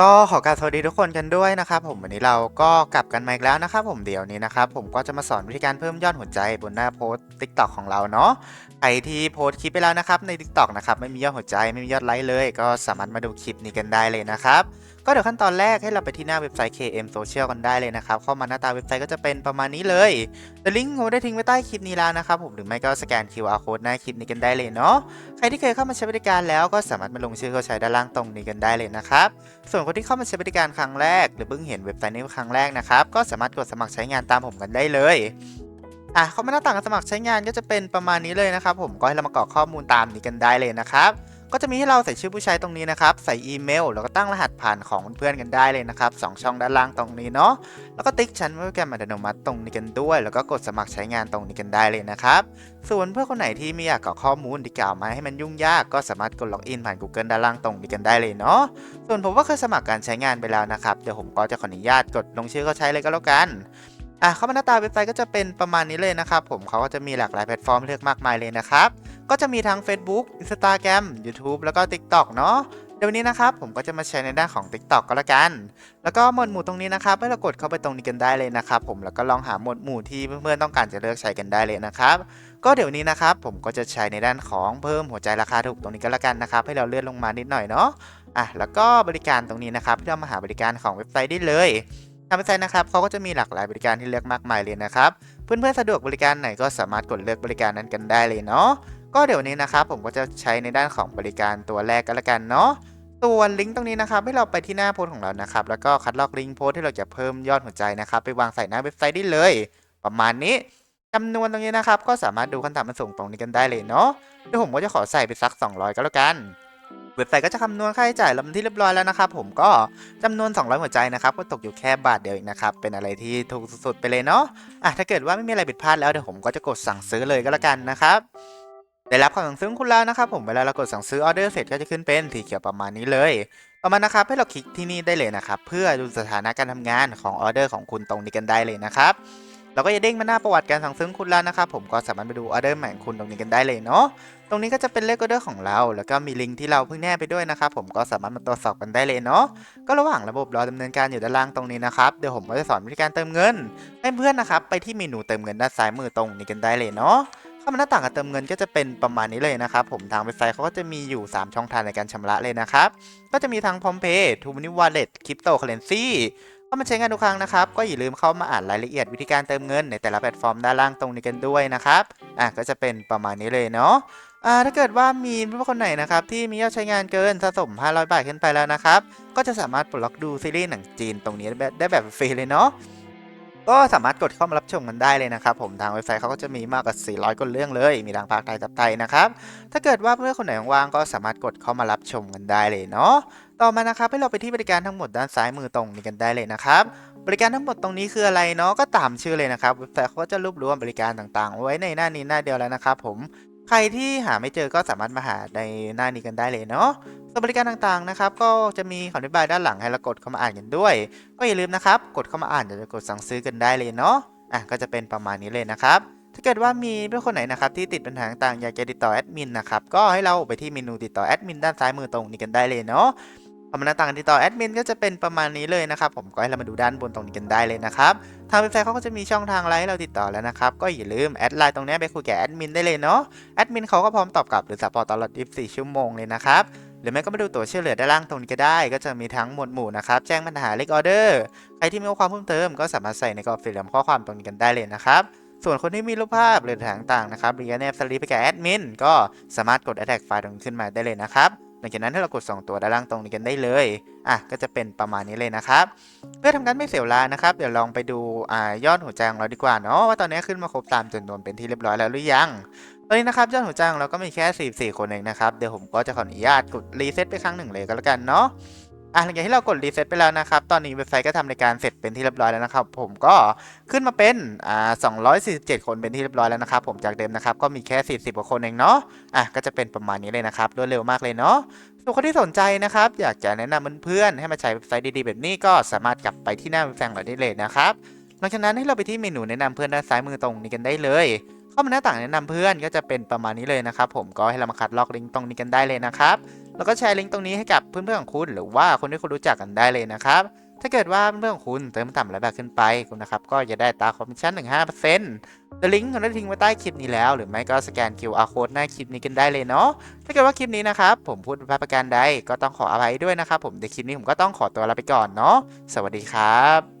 ก็ขอกราบสวัสดีทุกคนกันด้วยนะครับผมวันนี้เราก็กลับกันมาอีกแล้วนะครับผมเดี๋ยวนี้นะครับผมก็จะมาสอนวิธีการเพิ่มยอดหัวใจบนหน้าโพสต์ t ิ k t o k ของเราเนาะใครที่โพสต์คลิปไปแล้วนะครับใน t ิ k t o k นะครับไม่มียอดหัวใจไม่มียอดไลค์เลย ก็สามารถมาดูคลิปนี้กันได้เลยนะครับ ก็เดี๋ยวขั้นตอนแรกให้เราไปที่หน้าเว็บไซต์ KM Social กันได้เลยนะครับ เข้ามาหน้าตาเว็บไซต์ก็จะเป็นประมาณนี้เลยแต่ลิงก์ผมได้ทิ้งไว้ใต้คลิปนี้แล้วนะครับผมหรือไม่ก็สแกน QR code หน้าคลิปนี้กันได้เลยเนาะใครที่เคยเข้ามาใช้บริการแล้วก็สามารถมาลงชื่อเข้าใช้ด้านล่างตรงนี้กันได้เลยนะครับส่วนคนที่เข้ามาใช้บริการครั้งแรก หรือเพิ่งเห็นเว็บไซต์นี้ครั้งแรกนะครับก็สามารถกดสมัครใช้งานตามผมกันได้เลยอะเข้ามาหน้าต่างการสมัครใช้งานก็จะเป็นประมาณนี้เลยนะครับผมก็ให้เรามากรอกข้อมูลตามนี้กันได้เลยนะครับ ก็จะมีให้เราใส่ชื่อผู้ใช้ตรงนี้นะครับ ใส่อีเมล แล้วก็ตั้งรหัสผ่านของเพื่อนๆกันได้เลยนะครับสองช่องด้านล่างตรงนี้เนาะ แล้วก็ติ๊กชั้นโปรแกรมอัตโนมัติตรงนี้กันด้วย แล้วก็กดสมัครใช้งานตรงนี้กันได้เลยนะครับ ส่วนเพื่อนคนไหนที่ไม่อยากกรอกข้อมูลที่กล่าวมาให้มันยุ่งยาก ก็สามารถกดล็อกอินผ่าน Google ด้านล่างตรงนี้กันได้เลยเนาะ ส่วนผมก็เคยสมัครการใช้งานไปแล้วนะครับ เดี๋ยวผมก็จะขออนุญาตกดลงชื่อเขาใช้เลยก็แล้วกันอะเข้ามาหน้าตาเว็บไซต์ก็จะเป็นประมาณนี้เลยนะครับ ผมเขาก็จะมีหลากหลายแพลตฟอร์มเลือกมากมายเลยนะครับ ก็จะมีทั้ง Facebook Instagram YouTube แล้วก็ TikTok เนาะเดี๋ยววันนี้นะครับผมก็จะมาใช้ในด้านของ TikTok ก็แล้วกัน แล้วก็หมวดหมู่ตรงนี้นะครับให้เรากดเข้าไปตรงนี้กันได้เลยนะครับผมแล้วก็ลองหาหมวดหมู่ที่เพื่อนๆต้องการจะเลือกใช้กันได้เลยนะครับก็เดี๋ยวนี้นะครับผมก็จะใช้ในด้านของเพิ่มหัวใจราคาถูกตรงนี้ก็แล้วกันนะครับให้เราเลื่อนลงมานิดหน่อยเนาะอะแล้วก็บริการตรงนี้นะครับที่เรามาหาบริการของเว็บไซต์ได้เลยทางเว็บไซต์นะครับเขาก็จะมีหลากหลายบริการที่เลือกมากมายเลยนะครับเพื่อนๆสะดวกบริการไหนก็สามารถกดเลือกบริการนั้นกันได้เลยเนาะ ก็เดี๋ยวนี้นะครับผมก็จะใช้ในด้านของบริการตัวแรกก็แล้วกันเนาะส่วนลิงก์ตรงนี้นะครับให้เราไปที่หน้าโพสต์ของเรานะครับแล้วก็คัดลอกลิงก์โพสต์ที่เราจะเพิ่มยอดหัวใจนะครับ ไปวางใส่หน้าเว็บไซต์ได้เลย ประมาณนี้จำนวนตรงนี้นะครับ ก็สามารถดูขั้นต่ำมันสูงตรงนี้กันได้เลยเนาะเดี๋ยวผมก็จะขอใส่ไปสัก 200 ก็แล้วกันเว็บไซต์ก็จะคำนวณค่าใช้จ่ายลำที่เรียบร้อยแล้วนะครับผมก็จำนวน 200 หัวใจนะครับก็ตกอยู่แค่บาทเดียวเองนะครับเป็นอะไรที่ถูกสุดๆไปเลยเนาะอะถ้าเกิดว่าไม่มีอะไรผิดพลาดแล้วเดี๋ยวผมก็จะกดสั่งซื้อเลยก็แล้วกันนะครับ ได้รับคำสั่งซื้อคุณแล้วนะครับผมเวลาเรากดสั่งซื้อออเดอร์เสร็จก็จะขึ้นเป็นสีเขียวประมาณนี้เลยประมาณนะครับให้เราคลิกที่นี่ได้เลยนะครับเพื่อดูสถานะการทำงานของออเดอร์ของคุณตรงนี้กันได้เลยนะครับเราก็จะเด้งมาหน้าประวัติการสั่งซื้อคุณแล้วนะครับผมก็สามารถไปดูออเดอร์ใหม่ของคุณตรงนี้กันได้เลยเนาะตรงนี้ก็จะเป็นเลขออเดอร์ของเรา แล้วก็มีลิงก์ที่เราเพิ่งแนบไปด้วยนะครับผมก็สามารถมาตรวจสอบกันได้เลยเนาะก็ระหว่างระบบรอดำเนินการอยู่ด้านล่างตรงนี้นะครับเดี๋ยวผมก็จะสอนวิธีการเติมเงินให้เพื่อนนะครับไปที่เมนูเติมเงินด้านซ้ายมือตรงนี้กันได้เลยเนาะ เข้ามาหน้าต่างการเติมเงินก็จะเป็นประมาณนี้เลยนะครับผมทางเว็บไซต์เขาก็จะมีอยู่ 3 ช่องทางในการชำระเลยนะครับ ก็จะมีทั้งพร้อมเพย์ทูมินิวอลเล็ตคริปโตเคอเรนซีเข้ามาใช้งานทุกครั้งนะครับ ก็อย่าลืมเข้ามาอ่านรายละเอียดวิธีการเติมเงินในแต่ละแพลตฟอร์มด้านล่างตรงนี้กันด้วยนะครับอะก็จะเป็นประมาณนี้เลยเนาะอ่าถ้าเกิดว่ามีเพื่อนคนไหนนะครับที่มียอดใช้งานเกินสะสม 500 บาทขึ้นไปแล้วนะครับ ก็จะสามารถปลดล็อกดูซีรีส์หนังจีนตรงนี้ได้แบบฟรีเลยเนาะ ก็สามารถกดเข้ามารับชมกันได้เลยนะครับ ผมทางเว็บไซต์เขาก็จะมีมากกว่า 400กว่าเรื่องเลย มีทางภาคไทยซับไทยนะครับ ถ้าเกิดว่าเพื่อนคนไหนว่างก็สามารถกดเข้ามารับชมกันได้เลยเนาะต่อมานะครับให้เราไปที่บริการทั้งหมดด้านซ้ายมือตรงนี้กันได้เลยนะครับ บริการทั้งหมดตรงนี้คืออะไรเนาะก็ตามชื่อเลยนะครับเว็บไซต์เขาก็จะรวบรวมบริการต่างๆ ไว้ในหน้านี้หน้าเดียวแล้วนะครับผม ใครที่หาไม่เจอก็สามารถมาหาในหน้านี้กันได้เลยเนาะส่วนบริการต่างๆนะครับ ก็จะมีคำอธิบายด้านหลังให้เรากดเข้ามาอ่านกันด้วย ก็อย่าลืมนะครับ กดเข้ามาอ่านจะกดสั่งซื้อกันได้เลยเนาะอะก็จะเป็นประมาณนี้เลยนะครับ ถ้าเกิดว่ามีเพื่อนคนไหนนะครับที่ติดปัญหาต่างๆอยากจะติดต่อแอดมินนะครับก็ให้เราไปที่เมนูติดต่อแอดมินด้านซ้ายมือตรงนี้กันได้เลยเนาะ พอมาหน้าต่างติดต่อแอดมินก็จะเป็นประมาณนี้เลยนะครับ ผมก็ให้เรามาดูด้านบนตรงนี้กันได้เลยนะครับ ทางเว็บไซต์เขาก็จะมีช่องทางไลน์ให้เราติดต่อแล้วนะครับ ก็อย่าลืมแอดไลน์ตรงนี้ไปคุยกับแอดมินได้เลยเนาะ แอดมินเขาก็พร้อมตอบกลับหรือซัพพอร์ตตลอด 24 ชั่วโมงเลยนะครับ หรือไม่ก็มาดูตัวช่วยเหลือด้านล่างตรงนี้ก็ได้ ก็จะมีทั้งหมวดหมู่นะครับ แจ้งปัญหาเลขออเดอร์ ใครที่มีความเพิ่มเติมก็สามารถใส่ในกรอบสี่เหลี่ยมข้อความตรงนี้กันได้เลยนะครับส่วนคนที่มีรูปภาพหรือถ่างต่างๆนะครับหรือแนบสลิปไปกับแอดมินก็สามารถกด attach ไฟล์ตรงนี้ขึ้นมาได้เลยนะครับ ลังจากนั้นถ้าเรากด 2 ตัวด้านล่างตรงนี้กันได้เลยอะก็จะเป็นประมาณนี้เลยนะครับ เพื่อทำการไม่เสียเวลานะครับ เดี๋ยวลองไปดูอ่ายอดหัวใจของเราดีกว่าเนาะว่าตอนนี้ขึ้นมาครบตามจำนวนเป็นที่เรียบร้อยแล้วหรือยังตอนนี้นะครับยอดหัวใจของเราก็มีแค่ 44 คนเองนะครับเดี๋ยวผมก็จะขออนุญาตกดรีเซ็ตไปครั้งหนึ่งเลยก็แล้วกันเนาะ อะหลังจากที่เรากดรีเซ็ตไปแล้วนะครับ ตอนนี้เว็บไซต์ก็ทำในการเสร็จเป็นที่เรียบร้อยแล้วนะครับ ผมก็ขึ้นมาเป็นอ่า247 คนเป็นที่เรียบร้อยแล้วนะครับ ผมจากเดิมนะครับก็มีแค่ 40กว่าคนเองเนาะอะก็จะเป็นประมาณนี้เลยนะครับรวดเร็วมากเลยเนาะส่วนคนที่สนใจนะครับ อยากจะแนะนำเพื่อนๆให้มาใช้เว็บไซต์ดีๆแบบนี้ก็สามารถกลับไปที่หน้าเว็บไซต์ของเราได้เลยนะครับหลังจากนั้นให้เราไปที่เมนูแนะนำเพื่อนด้านซ้ายมือตรงนี้กันได้เลยเข้ามาหน้าต่างแนะนำเพื่อนก็จะเป็นประมาณนี้เลยนะครับผมก็ให้เรามาคัดลอกลิงก์ตรงนี้กันได้เลยนะครับ แล้วก็แชร์ลิงก์ตรงนี้ให้กับเพื่อนๆของคุณ หรือว่าคนที่คุณรู้จักกันได้เลยนะครับ ถ้าเกิดว่าเพื่อนๆของคุณเติมต่ำและแบบขึ้นไปคุณนะครับก็จะได้ตาคอมมิชชั่น15%ลิงก์ผมได้ทิ้งไว้ใต้คลิปนี้แล้ว หรือไม่ก็สแกน QR code หน้าคลิปนี้กันได้เลยเนาะถ้าเกิดว่าคลิปนี้นะครับผมพูดผิดพลาดประการใดก็ต้องขออภัยด้วยนะครับผมในคลิปนี้ผมก็ต้องขอตัวลาไปก่อนเนาะสวัสดีครับ